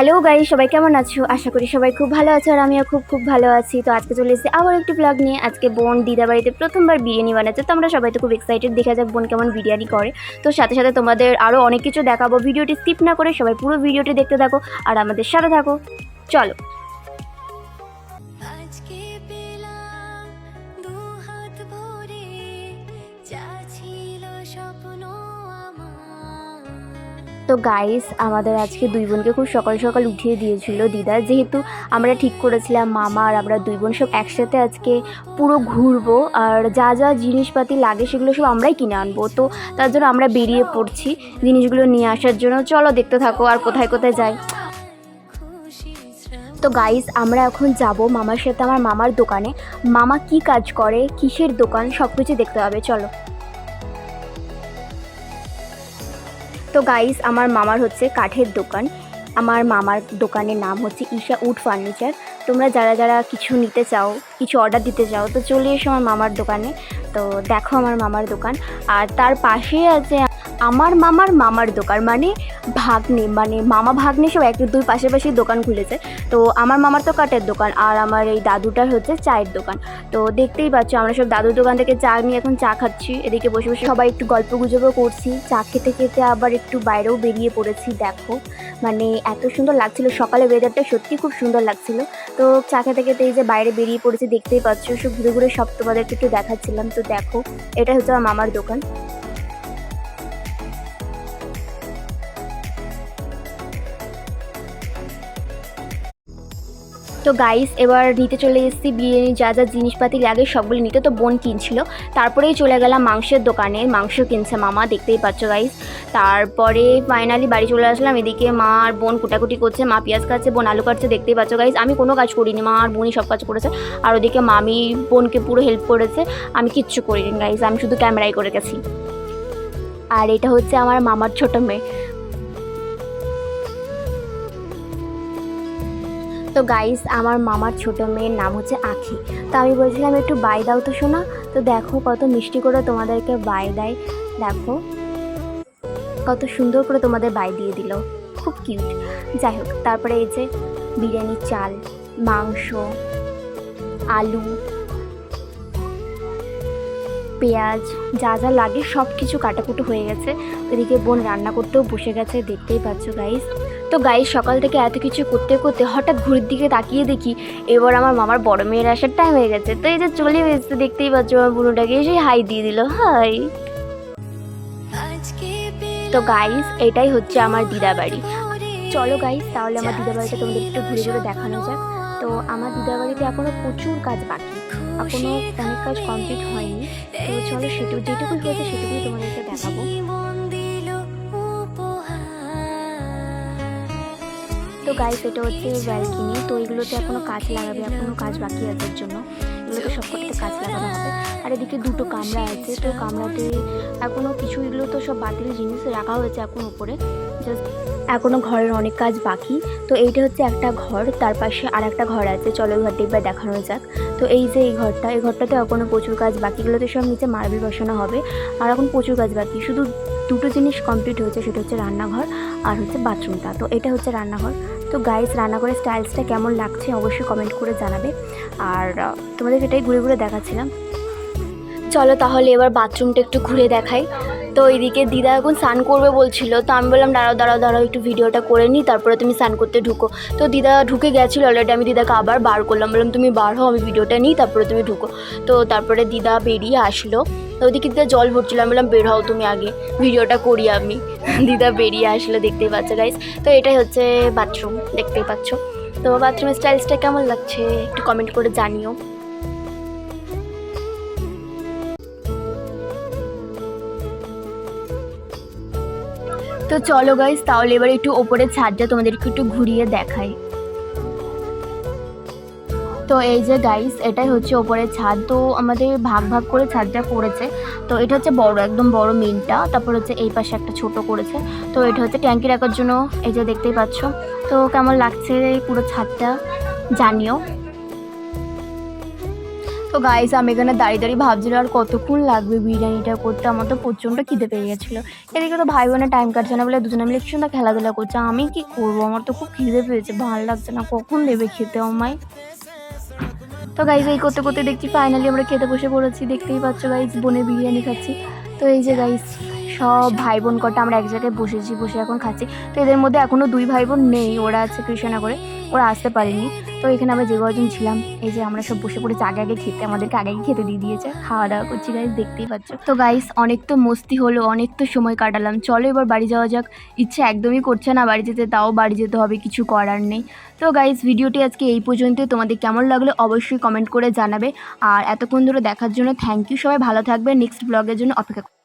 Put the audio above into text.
Hello guy সবাই কেমন আছো? আশা করি সবাই খুব ভালো আছো আর আমিও খুব খুব ভালো আছি। তো আজকে চলে এসেছি আবার একটি ব্লগ নিয়ে। আজকে বোন দিদা বাড়িতে প্রথমবার বিরিয়ানি বানাচ্ছে তো আমরা সবাই তো খুব এক্সাইটেড দেখা যাক বোন কেমন বিরিয়ানি করে। তো সাথে সাথে তোমাদের আরও অনেক কিছু দেখাবো। ভিডিওটি স্কিপ না করে সবাই পুরো ভিডিওটি দেখতে থাকো আর আমাদের সাথে থাকো। চলো। তো গাইস আমাদের আজকে দুই বোনকে খুব সকাল সকাল উঠিয়ে দিয়েছিল দিদা। যেহেতু আমরা ঠিক করেছিলাম মামা আর আমরা দুই বোন সব একসাথে আজকে পুরো ঘুরবো আর যা যা জিনিসপাতি লাগে সেগুলো সব আমরাই কিনে আনব। তো তার জন্য আমরা বেরিয়ে পড়ছি জিনিসগুলো নিয়ে আসার জন্য। চলো দেখতে থাকো আর কোথায় কোথায় যাই। তো গাইস আমরা এখন যাব মামার সাথে, আমার মামার দোকানে। মামা কি কাজ করে, কিসের দোকান সব কিছু দেখতে হবে, চলো। তো গাইস আমার মামার হচ্ছে কাঠের দোকান। আমার মামার দোকানের নাম হচ্ছে ঈশা উড ফার্নিচার। তোমরা যারা যারা কিছু নিতে চাও, কিছু অর্ডার দিতে চাও, তো চলে এসো আমার মামার দোকানে। তো দেখো আমার মামার দোকান। আর তার পাশেই আছে আমার মামার মামার দোকান মানে ভাগ্নে মানে মামা ভাগ্নে সব এক দুই পাশাপাশি দোকান খুলেছে। তো আমার মামার তো কাঠের দোকান আর আমার এই দাদুটার হচ্ছে চায়ের দোকান। তো দেখতেই পাচ্ছ আমরা সব দাদুর দোকান থেকে চা নিয়ে এখন চা খাচ্ছি। এদিকে বসে বসে সবাই একটু গল্প গুজবও করছি। চা খেতে খেতে আবার একটু বাইরেও বেরিয়ে পড়েছি, দেখো। মানে এত সুন্দর লাগছিল, সকালে ওয়েদারটা সত্যি খুব সুন্দর লাগছিল। তো চা খেতে খেতে এই যে বাইরে বেরিয়ে পড়েছি, দেখতেই পাচ্ছ। সব ঘুরে ঘুরে সব তোমাদেরকে একটু দেখাচ্ছিলাম। তো দেখো এটা হচ্ছে আমার মামার দোকান। তো গাইস এবার নিতে চলে এসেছি বিরিয়ানি যা যা জিনিসপাতি লাগে সবগুলো নিতে। তো বোন কিনছিল, তারপরেই চলে গেলাম মাংসের দোকানে, মাংস কিনছে মামা, দেখতেই পাচ্ছ গাইস তারপরে ফাইনালি বাড়ি চলে আসলাম, এদিকে মা আর বোন কুটাকুটি করছে, মা পেঁয়াজ কাটছে, বোন আলু কাটছে, দেখতেই পাচ্ছ গাইস আমি কোনো কাজ করিনি, মা আর বোনই সব কাজ করেছে। আর ওদিকে মামি বোনকে পুরো হেল্প করেছে, আমি কিচ্ছু করিনি গাইস আমি শুধু ক্যামেরাই করে গেছি। আর এটা হচ্ছে আমার মামার ছোট মেয়ে। তো গাইস আমার মামার ছোট মেয়ের নাম হচ্ছে আখি। তো আমি বলছিলাম, একটু বাই দাও তো শোনা তো দেখো কত মিষ্টি করে তোমাদেরকে বাই দেয়। দেখো কত সুন্দর করে তোমাদের বাই দিয়ে দিল। খুব কিউট যাই হোক, তারপরে এই যে বিরিয়ানির চাল, মাংস, আলু পেঁয়াজ, যা যা লাগে সব কিছু কাটাকুটো হয়ে গেছে। এদিকে বোন রান্না করতেও বসে গেছে, দেখতেই পাচ্ছ গাইস তো গাইস সকাল থেকে এত কিছু করতে করতে হঠাৎ ঘুরের দিকে তাকিয়ে দেখি, এবার আমার মামার বড় মেয়ের আসার টাইম হয়ে গেছে। তো এই যে চলে এসেছে, দেখতেই পাচ্ছ আমার বুনোটাকে এসে হাই দিয়ে দিল হাই তো গাইস এটাই হচ্ছে আমার দিদা বাড়ি চলো গাইস তাহলে আমার দিদা বাড়িটা তোমাদের একটু ঘুরে ঘুরে দেখানো যাক। তো আমার দিদার বাড়িতে এখনও প্রচুর কাজ বাকি, এখনও অনেক কাজ কমপ্লিট হয়নি। তো চলো সেটুকু যেটুকু হয়েছে সেটুকু তোমাদেরকে দেখাবো। তো গাইস এটা হচ্ছে ব্যালকিনি তো এগুলোতে এখনও কাজ লাগাবে এখনও কাজ বাকি আছে এর জন্য এগুলোতে সবকটাতে কাজ লাগানো হবে আর এদিকে দুটো কামরা আছে, তো কামরাতে এখনও কিছু এগুলো তো সব বাতিল জিনিস রাখা হয়েছে এখন উপরে। জাস্ট এখনও ঘরের অনেক কাজ বাকি। তো এইটা হচ্ছে একটা ঘর, তার পাশে আর একটা ঘর আছে। চলো ঘরটা এবার দেখানো যাক। তো এই যে এই ঘরটা, এই ঘরটাতে এখনও প্রচুর কাজ বাকিগুলোতে সব নিচে মার্বেল বসানো হবে। আর এখন প্রচুর কাজ বাকি। শুধু দুটো জিনিস কমপ্লিট হয়েছে, সেটা হচ্ছে রান্নাঘর আর হচ্ছে বাথরুমটা। তো এটা হচ্ছে রান্নাঘর। তো গাইস রান্নাঘরের স্টাইলসটা কেমন লাগছে অবশ্যই কমেন্ট করে জানাবে। আর তোমাদের এটাই ঘুরে ঘুরে দেখাচ্ছিলাম। চলো তাহলে এবার বাথরুমটা একটু ঘুরে দেখাই। তো এইদিকে দিদা এখন স্নান করবে বলছিল, তো আমি বললাম, দাঁড়াও দাঁড়াও দাঁড়াও, একটু ভিডিওটা করে নিই তারপরে তুমি স্নান করতে ঢুকো। তো দিদা ঢুকে গেছিল অলরেডি আমি দিদাকে আবার বার করলাম। বললাম, তুমি বার হও, আমি ভিডিওটা নিই, তারপরে তুমি ঢুকো। তো তারপরে দিদা বেরিয়ে আসলো। তো ওদিকে দিদা জল ভরছিল। আমি বললাম, বের হও তুমি আগে, ভিডিওটা করি আমি। দিদা বেরিয়ে আসলো, দেখতেই পাচ্ছ গাইস তো এটাই হচ্ছে বাথরুম দেখতেই পাচ্ছ। তো বাথরুমের স্টাইলসটা কেমন লাগছে? একটু কমেন্ট করে জানিও। তো চলো গাইস তাহলে এবার একটু ওপরে ছাদটা তোমাদেরকে একটু ঘুরিয়ে দেখাই। তো এই যে গাইস এটাই হচ্ছে ওপরের ছাদ। তো আমাদের ভাগ ভাগ করে ছাদটা করেছে তো এটা হচ্ছে বড়, একদম বড় মেনটা তারপর হচ্ছে এই পাশে একটা ছোট করেছে। তো এটা হচ্ছে ট্যাঙ্কি রাখার জন্য এই যে দেখতেই পাচ্ছ। তো কেমন লাগছে এই পুরো ছাদটা জানিও। তো গাইস আমি এখানে দাঁড়িয়ে দাঁড়িয়ে ভাবছিলাম, আর কতক্ষণ লাগবে বিরিয়ানিটা করতে? আমার তো প্রচণ্ড খিদে পেয়ে গেছিল। এদিকে তো ভাই বোনের টাইম কাটছে না বলে দুজনে মিলে সুন্দর খেলাধুলা করছে। আমি কি করব? আমার তো খুব খিদে পেয়েছে। ভালো লাগছে না। কখন দেবে খেতে আমায়? তো গাইজ এই করতে করতে দেখছি ফাইনালি আমরা খেতে বসে পড়েছি, দেখতেই পাচ্ছ গাইজ বোনের বিরিয়ানি খাচ্ছি। তো এই যে গাইজ সব ভাই বোন কটা আমরা এক জায়গায় বসেছি, বসে এখন খাচ্ছি। তো এদের মধ্যে এখনও দুই ভাই বোন নেই, ওরা আছে কৃষ্ণনগরে। ওরা আসতে পারেনি। তো এখানে আমরা যে কজন ছিলাম, এই যে আমরা সব বসে পড়েছি আগে আগে খেতে, আমাদেরকে আগে আগে খেতে দিয়ে দিয়েছে। খাওয়া দাওয়া করছি গাইস দেখতেই পাচ্ছ। তো গাইস অনেক তো মস্তি হলো, অনেক তো সময় কাটালাম। চলো এবার বাড়ি যাওয়া যাক। ইচ্ছে একদমই করছে না বাড়ি যেতে, তাও বাড়ি যেতে হবে, কিছু করার নেই। তো গাইস ভিডিওটি আজকে এই পর্যন্তই। তোমাদের কেমন লাগল অবশ্যই কমেন্ট করে জানাবে। আর এতক্ষণ ধরে দেখার জন্য থ্যাংক ইউ সবাই, ভালো থাকবে। নেক্সট ব্লগের জন্য অপেক্ষা